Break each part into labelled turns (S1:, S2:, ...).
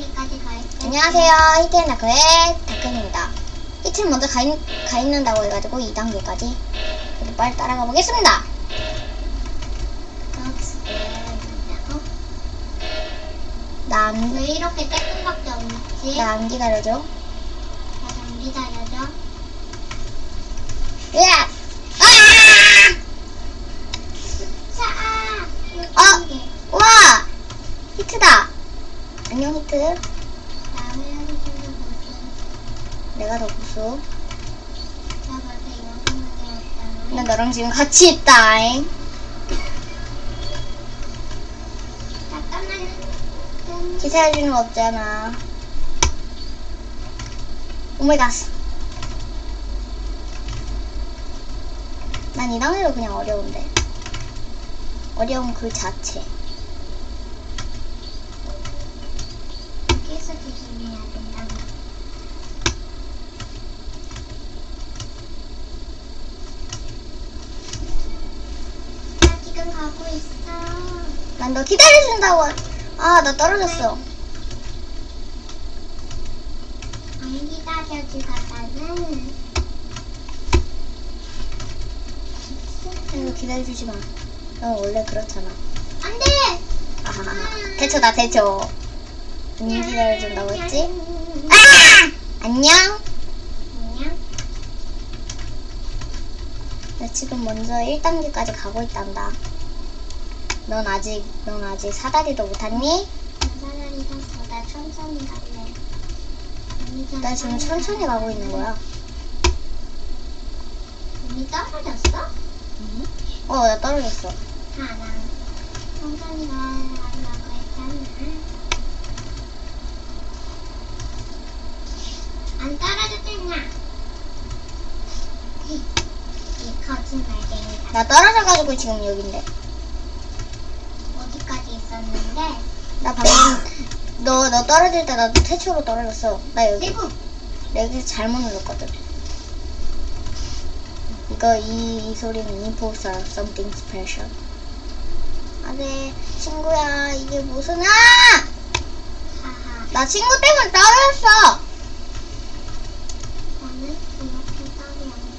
S1: 2단계까지 가 있어.
S2: 안녕하세요. 히트앤다크의 다크입니다. 히트 먼저 가, 있, 가 있는다고 해가지고 2단계까지 그래도 빨리 따라가 보겠습니다. 난,
S1: 왜 이렇게 떼끔밖에 없지?
S2: 나 안 기다려줘.
S1: 나좀 기다려줘.
S2: 으악! 아!
S1: 자,
S2: 어?
S1: 6단계.
S2: 와! 히트다! 안녕, 히트.
S1: 나왜 하기 전에 벌써
S2: 고수.
S1: 나
S2: 너랑 지금 같이 있다잉. 기사해주는 거 없잖아. 오메갓. 난이 단계도 그냥 어려운데. 어려운 그 자체.
S1: 여기서 조심해야 된다. 나 지금 가고 있어.
S2: 난 너 기다려준다고. 아, 나 떨어졌어.
S1: 안 기다려주다가는
S2: 이거 기다려주지 마. 넌 원래 그렇잖아.
S1: 안 돼!
S2: 아하하. 대처다, 대처. 안 기다려준다고 했지? 아! 안녕?
S1: 안녕?
S2: 나 지금 먼저 1단계까지 가고 있단다. 넌 아직, 넌 아직 사다리도?
S1: 사다리 탔어. 나 천천히 갈래.
S2: 나 지금 천천히 가고 있는 거야.
S1: 언니 떨어졌어?
S2: 어, 나 떨어졌어.
S1: 아, 나 천천히 가려고 했잖아. 안 떨어졌잖아. 이, 이 거짓말쟁이다.
S2: 나 떨어져가지고 지금 여긴데.
S1: 있었는데?
S2: 나 방금, 너, 너 떨어질 때 나도 태초로 떨어졌어. 나 여기,
S1: 그리고
S2: 나 여기서 잘못 눌렀거든. 이거, 이, 이 소리는 impulsor something special. 아, 네. 친구야, 이게 무슨, 아!
S1: 하하.
S2: 나 친구 때문에 떨어졌어!
S1: 나는 이렇게 따로 안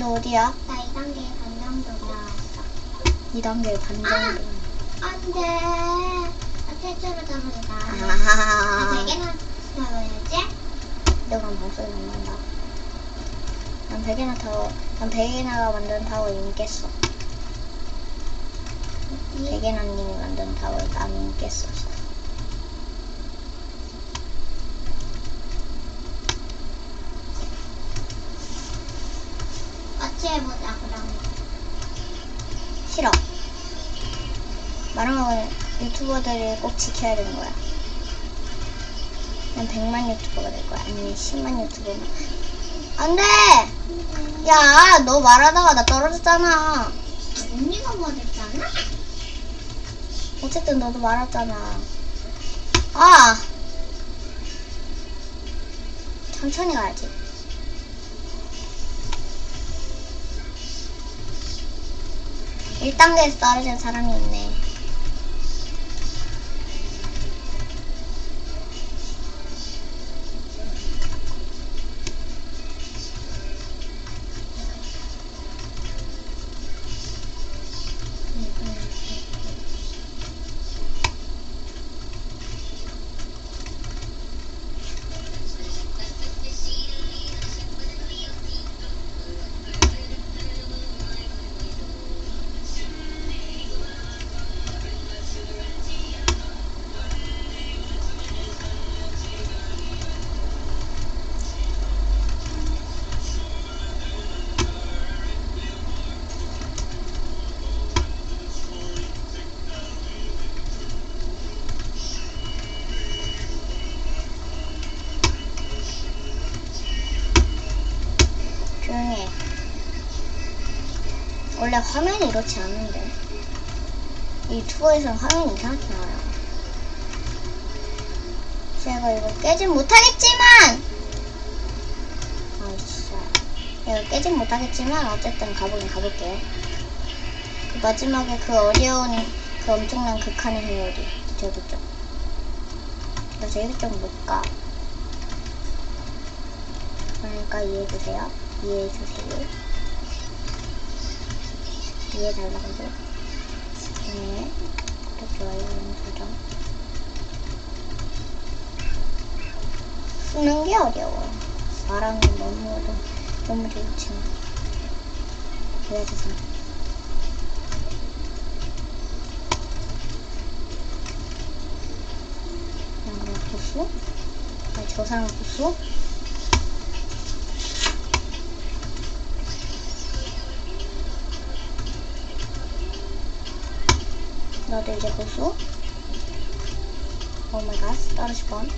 S2: 너 어디야?
S1: 나 2단계 반정도 나왔어.
S2: 2단계 반
S1: 아!
S2: 정도.
S1: 안 돼. 나 퇴출을 떨어졌다. 나
S2: 아하하하.
S1: 되게나 떨어졌지?
S2: 내가 방송에 안 난다. 난 베개나 타워, 난 베개나가 만든 타워 이미 깼어. 베개나님이 만든 타워 난 이미 깼어.
S1: 같이 해보자, 그럼.
S2: 싫어. 말하면 유튜버들이 꼭 지켜야 되는 거야. 난 100만 유튜버가 될 거야. 아니면 10만 유튜버만. 안 돼! 야, 너 말하다가 나 떨어졌잖아.
S1: 언니가 맞았잖아?
S2: 어쨌든 너도 말았잖아. 아! 천천히 가야지. 일단계에서 떨어진 사람이 있네. 조용히 해. 원래 화면이 이렇지 않은데. 이 투어에서는 화면이 이상하게 나와요. 제가 이거 깨진 못하겠지만! 아, 진짜. 이거 깨진 못하겠지만, 어쨌든 가보긴 가볼게요. 마지막에 그 어려운 그 엄청난 극한의 회오리 쪽. 나 저기 쪽못 가. 그러니까 이해해주세요. 이해해주세요. 이해해달라고요. 네. 구독, 좋아요, 알림 설정. 쓰는 게 어려워. 말하는 건 너무, 너무 좋지만. 이해해주세요. 그냥 그냥 보수? 아니, 저 사람 보수? 나도 이제 보수? 오 마이 갓, 떨어질 뻔.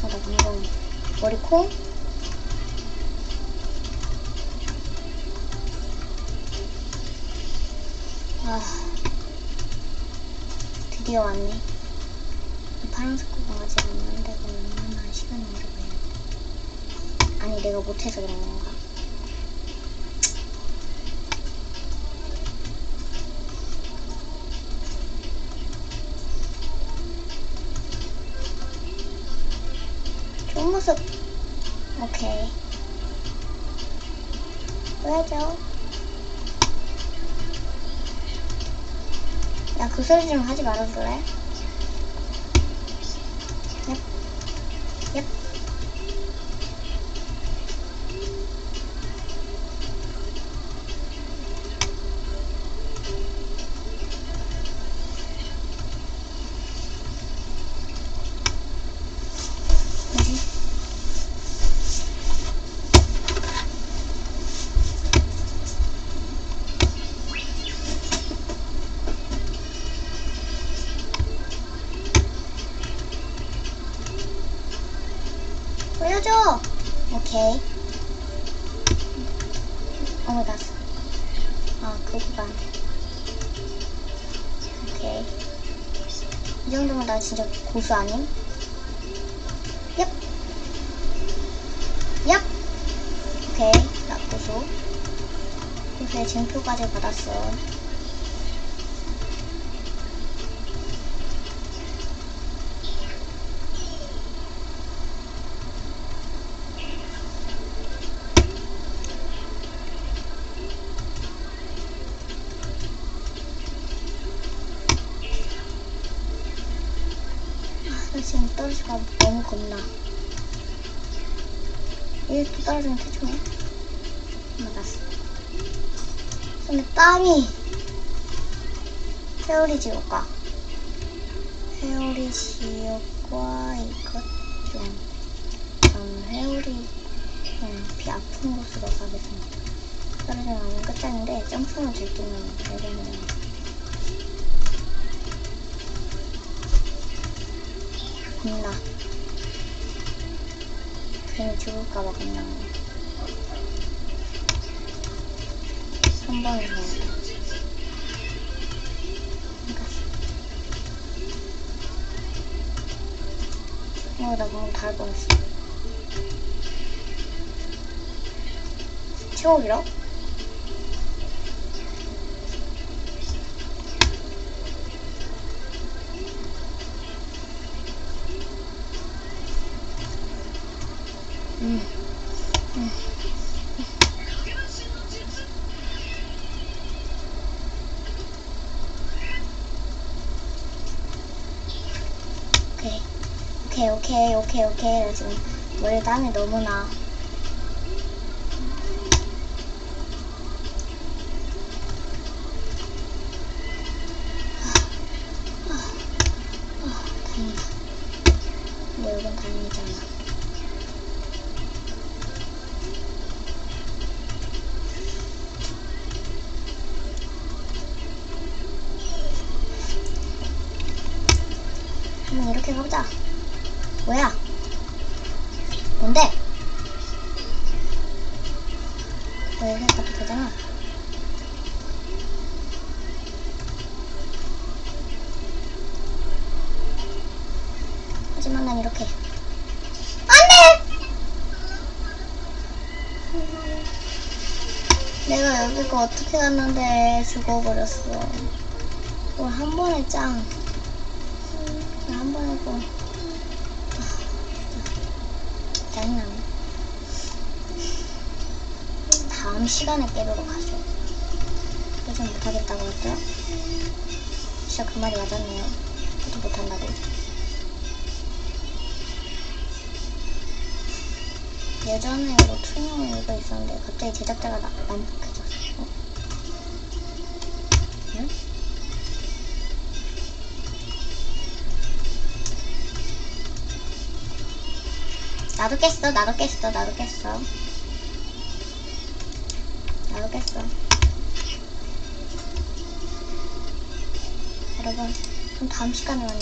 S2: 어, 나 방금 머리 콩? 아, 드디어 왔네. 이 파란색 구멍 아직 안 이거 얼마나 시간이 오래. 아니, 내가 못해서 그런 건가? 좋은 모습. 오케이. 보여줘. 야, 그 소리 좀 하지 말아줄래? 보여줘! 오케이. 어, 나, 아, 그 구간. 오케이. 이 정도면 나 진짜 고수 아님? 얍! 얍! 오케이. 나 고수. 고수의 증표까지 받았어. 아, 나 지금 봐 너무 겁나. 이게 또 떨어지면 태초네. 맞았어. 손에 땀이. 회오리 지옥과. 회오리 지옥과 이것 좀. 전 회오리 좀비 아픈 곳으로 가겠습니다. 떨어지면 끝장인데 점프는 들키면 되겠네 겁나. 괜히 죽을까봐 겁나. 한 번에 죽는다. 어, 나 방금 닿을 뻔했어. 최고 길어? 음. 음. 오케이. 오케이, 오케이, 오케이, 오케이. 나 지금 머리 땀이 너무 나. 근데 이건 다행이잖아. 한번 이렇게 가보자. 뭐야? 뭔데? 너 여기서 가도 되잖아. 하지만 난 이렇게. 안 돼! 내가 여기가 어떻게 갔는데 죽어버렸어. 오늘 한 번에 짱. 한 번에 고 짜증나네. 다음 시간에 깨도록 하죠. 깨지 못하겠다고 했죠? 진짜 그 말이 맞았네요. 저도 못한다고. 예전에 이거 투명 이거 있었는데 갑자기 제작자가 나, 난 나도 깼어, 나도 깼어, 나도 깼어. 나도 깼어. 여러분, 좀 다음 시간에 만나.